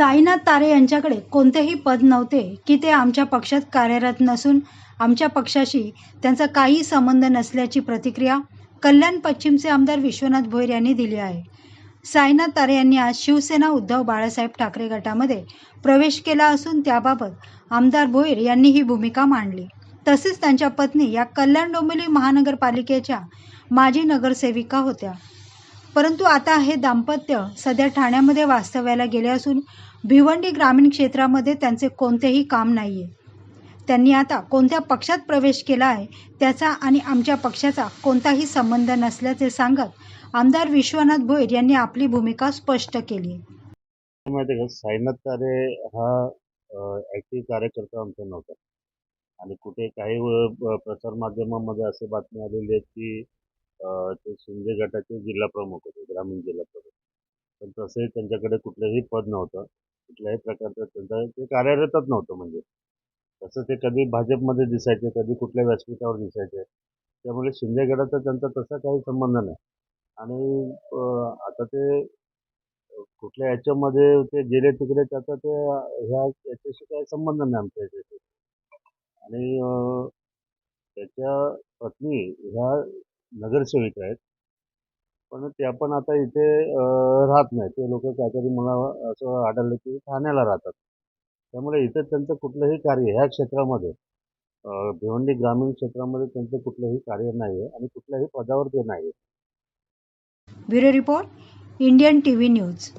साईनाथ तारे यांच्याकडे कोणतेही पद नव्हते की ते आमच्या पक्षात कार्यरत नसून आमच्या पक्षाशी त्यांचा काही संबंध नसल्याची प्रतिक्रिया कल्याण पश्चिमचे आमदार विश्वनाथ भोईर यांनी दिली आहे. साईनाथ तारे यांनी आज शिवसेना उद्धव बाळासाहेब ठाकरे गटामध्ये प्रवेश केला असून त्याबाबत आमदार भोईर यांनी ही भूमिका मांडली. तसेच त्यांच्या पत्नी या कल्याण डोंबिवली महानगरपालिकेच्या माजी नगरसेविका होत्या. परंतु आता हे दाम्पत्य सध्या ठाण्यामध्ये वास्तव्याला गेले असून भिवंडी ग्रामीण क्षेत्रामध्ये त्यांचे कोणतेही काम नाही आहे त्यांनी आता कोणत्या पक्षात प्रवेश केला आहे त्याचा आणि आमच्या पक्षाचा कोणताही संबंध नसल्याचे सांगत आमदार विश्वनाथ भोईर यांनी आपली भूमिका स्पष्ट केली. माहिती आहे साईनाथ तारे हा ॲक्टिव्ह कार्यकर्ता आमचा नव्हता. आणि कुठे काही वेळ प्रसारमाध्यमामध्ये असे बातमी आलेली आहेत की ते शिंदे गटाचे जिल्हा प्रमुख होते ग्रामीण जिल्हा प्रमुख. पण तसे त्यांच्याकडे कुठलंही पद नव्हतं. कुठल्याही प्रकारचं त्यांचं ते कार्यरतच नव्हतं म्हणजे. तसं ते कधी भाजपमध्ये दिसायचे कधी कुठल्या व्यासपीठावर दिसायचे. त्यामुळे शिंदे गटाचा त्यांचा तसा काही संबंध नाही. आणि आता ते कुठल्या याच्यामध्ये ते गेले तिकडे त्याचा ते ह्या याच्याशी काही संबंध नाही आमच्या याच्याशी. आणि त्याच्या पत्नी ह्या नगरसेवक आहेत. पण ते पण आता इथे राहत नाही. ते लोक काहीतरी मला असं आढळलं की ठाण्याला राहतात. त्यामुळे इथे त्यांचं कुठलंही कार्य ह्या क्षेत्रामध्ये भिवंडी ग्रामीण क्षेत्रामध्ये त्यांचं कुठलंही कार्य नाही आहे आणि कुठल्याही पदावर ते नाही आहे bureau report Indian T V news.